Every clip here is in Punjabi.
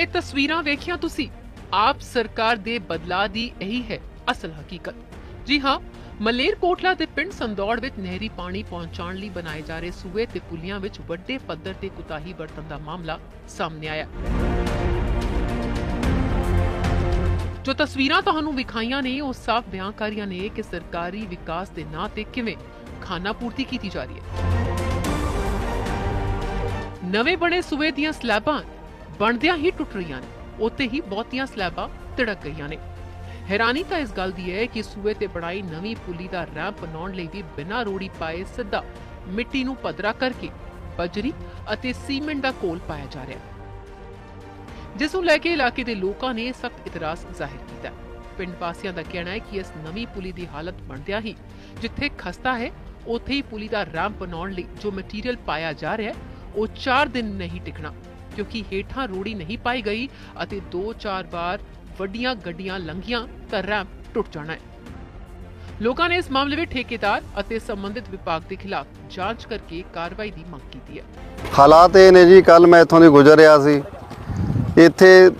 ਇਹ ਤਸਵੀਰਾਂ ਵੇਖੀਆਂ ਤੁਸੀਂ? ਆਪ ਸਰਕਾਰ ਦੇ ਬਦਲਾਅ ਦੀ ਇਹੀ ਹੈ ਅਸਲ ਹਕੀਕਤ। ਜੀ ਹਾਂ, ਮਲੇਰਕੋਟਲਾ ਦੇ ਪਿੰਡ ਸੰਦੌੜ ਵਿੱਚ ਨਹਿਰੀ ਪਾਣੀ ਪਹੁੰਚਾਉਣ ਲਈ ਬਣਾਏ ਜਾ ਰਹੇ ਸੂਏ ਤੇ ਪੁਲੀਆਂ ਵਿੱਚ ਵੱਡੇ ਪੱਧਰ ਤੇ ਕੁਤਾਹੀ ਵਰਤਣ ਦਾ ਮਾਮਲਾ ਸਾਹਮਣੇ ਆਇਆ। ਜੋ ਤਸਵੀਰਾਂ ਤੁਹਾਨੂੰ ਵਿਖਾਈਆਂ ਨੇ, ਉਹ ਸਾਫ਼ ਬਿਆਨ ਕਰ ਰਹੀਆਂ ਨੇ ਕਿ ਸਰਕਾਰੀ ਵਿਕਾਸ ਦੇ ਨਾਂ ਤੇ ਕਿਵੇਂ ਖਾਨਾ ਪੂਰਤੀ ਕੀਤੀ ਜਾ ਰਹੀ ਹੈ। ਨਵੇਂ ਬਣੇ ਸੂਏ ਦੀਆਂ ਸਲੈਬਾਂ ਬਣਦਿਆਂ ਹੀ ਟੁੱਟ ਰਹੀਆਂ ਨੇ ਉੱਤੇ ਹੀ ਬਹੁਤੀਆਂ ਸਲੈਬਾਂ ਤਿੜਕ ਗਈਆਂ ਨੇ। ਹੈਰਾਨੀ ਤਾਂ ਇਸ ਗੱਲ ਦੀ ਹੈ ਕਿ ਸੂਏ ਤੇ ਬਣਾਈ ਨਵੀਂ ਪੁਲੀ ਦਾ ਰੈਂਪ ਬਣਾਉਣ ਲਈ ਵੀ ਬਿਨਾਂ ਰੋੜੀ ਪਾਏ ਸਿੱਧਾ ਮਿੱਟੀ ਨੂੰ ਪੱਧਰਾ ਕਰਕੇ ਬਜਰੀ ਅਤੇ ਸੀਮੈਂਟ ਦਾ ਕੋਲ ਪਾਇਆ ਜਾ ਰਿਹਾ ਜਿਸ ਨੂੰ ਲੈ ਕੇ ਇਲਾਕੇ ਦੇ ਲੋਕਾਂ ਨੇ ਸਖਤ ਇਤਰਾਜ਼ ਜ਼ਾਹਿਰ ਕੀਤਾ ਪਿੰਡ ਵਾਸੀਆਂ ਦਾ ਕਹਿਣਾ ਹੈ ਕਿ ਇਸ ਨਵੀਂ ਪੁਲੀ ਦੀ ਹਾਲਤ ਬਣਦਿਆਂ ਹੀ ਜਿੱਥੇ ਖਸਤਾ ਹੈ, ਉੱਥੇ ਹੀ ਪੁਲੀ ਦਾ ਰੈਂਪ ਬਣਾਉਣ ਲਈ ਜੋ ਮਟੀਰੀਅਲ ਪਾਇਆ ਜਾ ਰਿਹਾ ਹੈ, ਉਹ 4 ਦਿਨ ਨਹੀਂ ਟਿਕਣਾ। ਕਿਉਂਕਿ ਹੇਠਾਂ ਰੋੜੀ ਨਹੀਂ ਪਾਈ ਗਈ ਅਤੇ 2-4 ਵਾਰ ਵੱਡੀਆਂ ਗੱਡੀਆਂ ਲੰਘੀਆਂ ਤਾਂ ਰੈਂਪ ਟੁੱਟ ਜਾਣਾ ਹੈ। ਲੋਕਾਂ ਨੇ ਇਸ ਮਾਮਲੇ ਵਿੱਚ ਠੇਕੇਦਾਰ ਅਤੇ ਸੰਬੰਧਿਤ ਵਿਭਾਗ ਦੇ ਖਿਲਾਫ ਜਾਂਚ ਕਰਕੇ ਕਾਰਵਾਈ ਦੀ ਮੰਗ ਕੀਤੀ ਹੈ। ਹਾਲਾਤ ਇਹ ਨੇ ਜੀ ਕੱਲ ਮੈਂ ਇੱਥੋਂ ਦੀ ਗੁਜ਼ਰ ਰਿਹਾ ਸੀ। ਇੱਥੇ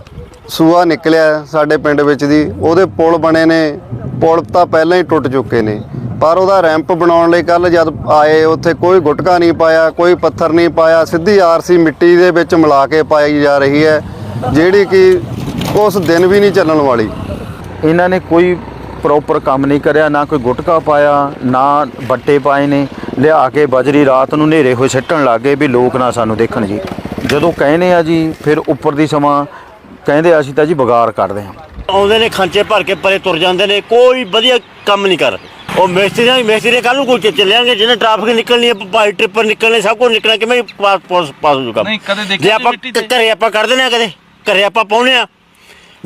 ਸੂਆ ਨਿਕਲਿਆ ਸਾਡੇ ਪਿੰਡ ਵਿੱਚ ਦੀ, ਉਹਦੇ ਪੁਲ ਬਣੇ ਨੇ, ਪੁਲ ਤਾਂ ਪਹਿਲਾਂ ਹੀ ਟੁੱਟ ਚੁੱਕੇ ਨੇ। ਪਰ ਉਹਦਾ ਰੈਂਪ ਬਣਾਉਣ ਲਈ ਕੱਲ ਜਦ ਆਏ ਉੱਥੇ ਕੋਈ ਗੁਟਕਾ ਨਹੀਂ ਪਾਇਆ ਕੋਈ ਪੱਥਰ ਨਹੀਂ ਪਾਇਆ ਸਿੱਧੀ ਆਰਸੀ ਮਿੱਟੀ ਦੇ ਵਿੱਚ ਮਿਲਾ ਕੇ ਪਾਈ ਜਾ ਰਹੀ ਹੈ ਜਿਹੜੀ ਕਿ ਉਸ ਦਿਨ ਵੀ ਨਹੀਂ ਚੱਲਣ ਵਾਲੀ। ਇਹਨਾਂ ਨੇ ਕੋਈ ਪ੍ਰੋਪਰ ਕੰਮ ਨਹੀਂ ਕਰਿਆ ਨਾ ਕੋਈ ਗੁਟਕਾ ਪਾਇਆ ਨਾ ਬੱਟੇ ਪਾਏ ਨੇ। ਲਿਆ ਕੇ ਬਜਰੀ ਰਾਤ ਨੂੰ ਹਨੇਰੇ ਹੋਏ ਸਿੱਟਣ ਲੱਗੇ ਵੀ ਲੋਕ ਨਾ ਸਾਨੂੰ ਦੇਖਣ ਜੀ। ਜਦੋਂ ਕਹਿੰਦੇ ਆ ਜੀ ਫਿਰ ਉੱਪਰ ਦੀ ਸਮਾਂ ਕਹਿੰਦੇ ਅਸੀਂ ਤਾਂ ਜੀ ਵਿਗਾੜ ਕੱਢਦੇ ਹਾਂ। ਆਉਂਦੇ ਨੇ ਖਾਂਚੇ ਭਰ ਕੇ ਪਰੇ ਤੁਰ ਜਾਂਦੇ ਨੇ ਕੋਈ ਵਧੀਆ ਕੰਮ ਨਹੀਂ ਕਰ ਉਹ ਮਿਸਤਰੀਆਂ ਮਿਸਤਰੀ ਕੱਲ ਨੂੰ ਕੋਈ ਚੱਲਿਆਂਗੇ ਜਿਹਨੇ ਟ੍ਰੈਫਿਕ ਨਿਕਲਣੀ ਹੈ ਭਾਈ ਟ੍ਰਿਪਰ ਨਿਕਲਣੇ ਸਭ ਕੁਝ ਨਿਕਲਣਾ ਕਿਵੇਂ ਪਾਸ ਪਾਸ ਪਾਸ ਹੋ ਜੂਗਾ ਨਹੀਂ, ਕਦੇ ਦੇਖਿਆ ਜੇ ਆਪਾਂ ਮਿੱਟੀ ਤੇ? ਘਰੇ ਆਪਾਂ ਕੱਢ ਦਿੰਦੇ ਆ ਕਦੇ ਘਰੇ ਆਪਾਂ ਪਾਉਨੇ ਆ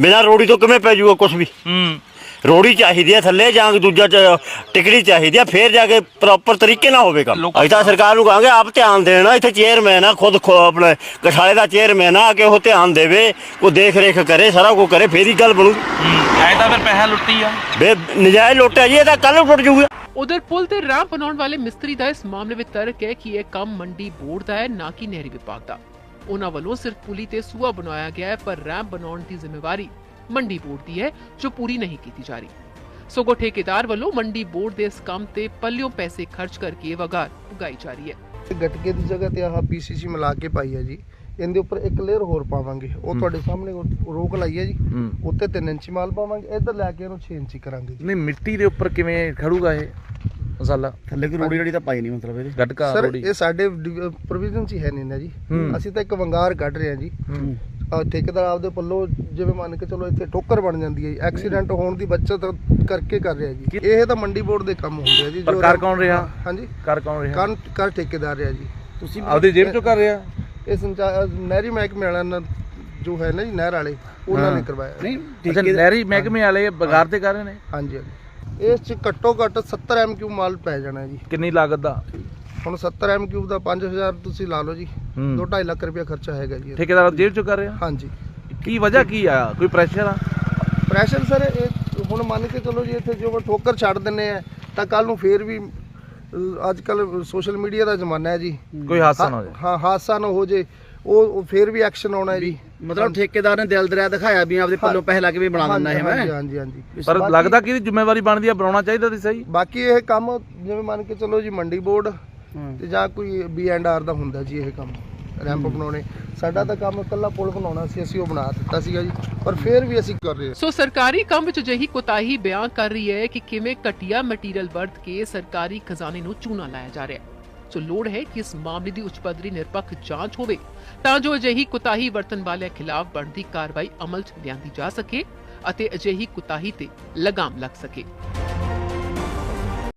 ਬਿਨਾਂ ਰੋੜੀ ਤੋਂ ਕਿਵੇਂ ਪੈ ਜੂਗਾ ਕੁਝ ਵੀ? ਹੂੰ। ਰੋੜੀ ਚਾਹੀਦੀ ਹੈ ਥੱਲੇ ਜਾਂ ਦੂਜਾ ਚ- ਟਿਕੜੀ ਚਾਹੀਦੀ ਹੈ ਫੇਰ ਜਾ ਕੇ ਪ੍ਰੋਪਰ ਤਰੀਕੇ ਨਾਲ ਹੋਵੇਗਾ ਲੋਕਾਂ- ਅਸੀਂ ਤਾਂ ਸਰਕਾਰ ਨੂੰ ਕਹਾਂਗੇ ਆਪ ਧਿਆਨ ਦੇਣਾ ਇੱਥੇ ਚੇਅਰਮੈਨ ਆ ਖੁਦ ਖੋ ਆਪਣੇ ਕਠਾਲੇ ਦਾ ਚੇਅਰਮੈਨ ਆ ਕਿ ਉਹ ਧਿਆਨ ਦੇਵੇ ਉਹ ਦੇਖ ਰੇਖ ਕਰੇ ਸਾਰਾ ਕੁਝ ਕਰੇ ਫੇਰ ਹੀ ਗੱਲ ਬਣੂ। ਐ ਤਾਂ ਫਿਰ ਪੈਸਾ ਲੁੱਟੀ ਆ। ਬੇ ਨਜਾਇਜ਼ ਲੁੱਟਿਆ ਜੀ ਇਹ ਤਾਂ ਕੱਲ ਟੁੱਟ ਜੂਗਾ ਉਧਰ ਪੁਲ ਤੇ ਰੈਂਪ ਬਣਾਉਣ ਵਾਲੇ ਮਿਸਤਰੀ ਦਾ ਇਸ ਮਾਮਲੇ ਵਿੱਚ ਤਰਕ ਹੈ ਕਿ ਇਹ ਕੰਮ ਮੰਡੀ ਬੋਰਡ ਦਾ ਹੈ ਨਾ ਕਿ ਨਹਿਰੀ ਵਿਭਾਗ ਦਾ। ਉਹਨਾਂ ਵੱਲੋਂ ਸਿਰਫ ਪੁਲੀ ਤੇ ਸੂਆ ਬਣਾਇਆ ਗਿਆ ਹੈ ਪਰ ਰੈਂਪ ਬਣਾਉਣ ਦੀ ਜ਼ਿੰਮੇਵਾਰੀ ਮੰਡੀ ਬੋਰਡ ਦੀ ਹੈ ਜੋ ਪੂਰੀ ਨਹੀਂ ਕੀਤੀ ਜਾ ਰਹੀ। ਸਗੋਂ ਠੇਕੇਦਾਰ ਵੱਲੋਂ ਮੰਡੀ ਬੋਰਡ ਦੇ ਇਸ ਕੰਮ ਤੇ ਪੱਲਿਓਂ ਪੈਸੇ ਖਰਚ ਕਰਕੇ ਵਗਾਰ ਉਗਾਈ ਜਾ ਰਹੀ ਹੈ। ਗਟਕੇ ਦੀ ਜਗ੍ਹਾ ਤੇ ਆਹ ਪੀਸੀਸੀ ਮਿਲਾ ਕੇ ਪਾਈ ਹੈ ਜੀ। ਇਹਦੇ ਉੱਪਰ ਇੱਕ ਲੇਅਰ ਹੋਰ ਪਾਵਾਂਗੇ। ਉਹ ਤੁਹਾਡੇ ਸਾਹਮਣੇ ਰੋਕ ਲਾਈ ਹੈ ਜੀ। ਉੱਤੇ 3 ਇੰਚੀ ਮਾਲ ਪਾਵਾਂਗੇ। ਇੱਧਰ ਲੈ ਕੇ ਇਹਨੂੰ 6 ਇੰਚੀ ਕਰਾਂਗੇ ਨਹੀਂ ਮਿੱਟੀ ਦੇ ਉੱਪਰ ਕਿਵੇਂ ਖੜੂਗਾ ਇਹ ਮਸਾਲਾ? ਥੱਲੇ ਕੀ ਰੋੜੀ ਰੜੀ ਤਾਂ ਪਾਈ ਨਹੀਂ ਮਤਲਬ ਇਹਦੇ। ਗਟਕਾ ਸਰ ਰੋੜੀ। ਇਹ ਸਾਡੇ ਪ੍ਰੋਵੀਜ਼ਨ ਚ ਹੀ ਹੈ ਨਹੀਂ ਨਾ ਜੀ। ਅਸੀਂ ਤਾਂ ਇੱਕ ਵੰਗਾਰ ਕੱਢ ਰਹੇ ਹਾਂ ਜੀ। ਠੇਕੇਦਾਰ ਆਪਦੇ ਪੱਲੋਂ ਜਿਵੇਂ ਮੰਨ ਕੇ ਚਲੋ ਇੱਥੇ ਠੋਕਰ ਬਣ ਜਾਂਦੀ ਹੈ ਜੀ ਐਕਸੀਡੈਂਟ ਹੋਣ ਦੀ ਬਚਤ ਕਰਕੇ ਕਰ ਰਿਹਾ ਜੀ। ਇਹ ਤਾਂ ਮੰਡੀ ਬੋਰਡ ਦੇ ਕੰਮ ਹੁੰਦੇ ਆ ਜੀ ਪਰ ਕਰ ਕੌਣ ਰਿਹਾ? ਹਾਂਜੀ। ਕਰ ਕੌਣ ਰਿਹਾ? ਕਰ ਕਰ ਠੇਕੇਦਾਰ ਰਿਹਾ ਜੀ। ਤੁਸੀਂ ਆਪਦੀ ਜੇਬ ਚੋਂ ਕਰ ਰਿਹਾ? ਇਹ ਸੰਚਾਰ ਨਹਿਰੀ ਮਹਿਕਮੇ ਵਾਲਿਆਂ ਨਾਲ ਜੋ ਹੈ ਨਾ ਜੀ ਨਹਿਰ ਵਾਲੇ ਉਹਨਾਂ ਨੇ ਕਰਵਾਇਆ। ਨਹੀਂ ਅੱਛਾ ਨਹਿਰੀ ਮਹਿਕਮੇ ਵਾਲੇ ਬਗਾਰ ਤੇ ਕਰ ਰਹੇ ਨੇ? ਹਾਂਜੀ ਹਾਂਜੀ। ਇਸ ਚ ਘੱਟੋ ਘੱਟ 70 ਐਮਕਿਊ ਮਾਲ ਪੈ ਜਾਣਾ ਜੀ। ਕਿੰਨੀ ਲਾਗਤ ਦਾ? ਹੁਣ 70 ਐਮਕਿਊ ਦਾ 5000 ਤੁਸੀਂ ਲਾ ਲਓ ਜੀ। ਹੂੰ। 2.5 ਲੱਖ ਰੁਪਇਆ ਖਰਚਾ ਹੈਗਾ ਜੀ। ਇਹਦਾ। ਠੇਕੇਦਾਰ ਜੇਬ ਚੋਂ ਕਰ ਰਿਹਾ ਹਾਂਜੀ ਹਾਂਜੀ। ਕੀ ਵਜ੍ਹਾ ਕੀ ਆ? ਕੋਈ ਪ੍ਰੈਸ਼ਰ ਆ? ਪ੍ਰੈਸ਼ਰ ਸਰ ਇਹ ਹੁਣ ਮੰਨ ਕੇ ਚਲੋ ਜੀ ਇੱਥੇ ਜੋ ਠੋਕਰ ਛੱਡ ਦਿੰਨੇ ਆ ਤਾਂ ਕੱਲ ਨੂੰ ਫੇਰ ਵੀ ਅਹ, ਅੱਜ ਕੱਲ ਸੋਸ਼ਲ ਮੀਡੀਆ ਦਾ ਜ਼ਮਾਨਾ ਹੈ ਜੀ। ਕੋਈ ਹਾਦਸਾ ਨਾ ਹੋ ਜਾਏ। ਹਾਂ ਹਾਦਸਾ ਨਾ ਹੋ ਜੇ। ਉਹ ਉਹ ਫੇਰ ਵੀ ਐਕਸ਼ਨ ਆਉਣਾ ਹੈ ਜੀ। ਮਤਲਬ ਠੇਕੇਦਾਰ ਨੇ ਦਿਲ ਦਰਿਆ ਦਿਖਾਇਆ ਵੀ ਆਪਦੇ ਪੱਲੋਂ ਪੈਸੇ ਲਾ ਕੇ ਵੀ ਬਣਾ ਦਿੰਦਾ ਇਹ ਹਾਂਜੀ ਮੈਂ ਹਾਂਜੀ ਹਾਂਜੀ ਪਰ ਬਾਕੀ- ਲੱਗਦਾ ਕਿ ਇਹਦੀ ਜ਼ਿੰਮੇਵਾਰੀ ਬਣਦੀ ਆ ਬਣਾਉਣਾ ਚਾਹੀਦਾ ਸੀ ਸਹੀ। ਬਾਕੀ ਇਹ ਕੰਮ ਜਿਵੇਂ ਮੰਨ ਕੇ ਚਲੋ ਜੀ ਮੰਡੀ ਬੋਰਡ ਤੇ ਜਾਂ ਕੋਈ ਬੀ ਐਂਡ ਆਰ ਦਾ ਹੁੰਦਾ ਜੀ ਇਹ ਕੰਮ ਰੈਂਪ ਬਣਾਉਣੇ। ਸਾਡਾ ਤਾਂ ਕੰਮ ਇਕੱਲਾ ਪੁਲ ਬਣਾਉਣਾ ਸੀ ਅਸੀਂ ਉਹ ਬਣਾ ਦਿੱਤਾ ਸੀਗਾ ਜੀ ਪਰ ਫਿਰ ਵੀ ਅਸੀਂ ਕਰ ਰਹੇ ਹਾਂ। ਸੋ ਸਰਕਾਰੀ ਕੰਮ ਵਿੱਚ ਅਜਿਹੀ ਕੋਤਾਹੀ ਬਿਆਨ ਕਰ ਰਹੀ ਹੈ ਕਿ ਕਿਵੇਂ ਘਟੀਆ ਮਟੀਰੀਅਲ ਵਰਤ ਕੇ ਸਰਕਾਰੀ ਖਜ਼ਾਨੇ ਨੂੰ ਚੂਨਾ ਲਾਇਆ ਜਾ ਰਿਹਾ ਹੈ। ਸੋ ਲੋੜ ਹੈ ਕਿ ਇਸ ਮਾਮਲੇ ਦੀ ਉੱਚ ਪੱਧਰੀ ਨਿਰਪੱਖ ਜਾਂਚ ਹੋਵੇ ਤਾਂ ਜੋ ਅਜਿਹੀ ਕੋਤਾਹੀ ਵਰਤਣ ਵਾਲਿਆਂ ਖਿਲਾਫ ਬਣਦੀ ਕਾਰਵਾਈ ਅਮਲ 'ਚ ਲਿਆਂਦੀ ਜਾ ਸਕੇ ਅਤੇ ਅਜਿਹੀ ਕੋਤਾਹੀ ਤੇ ਲਗਾਮ ਲੱਗ ਸਕੇ।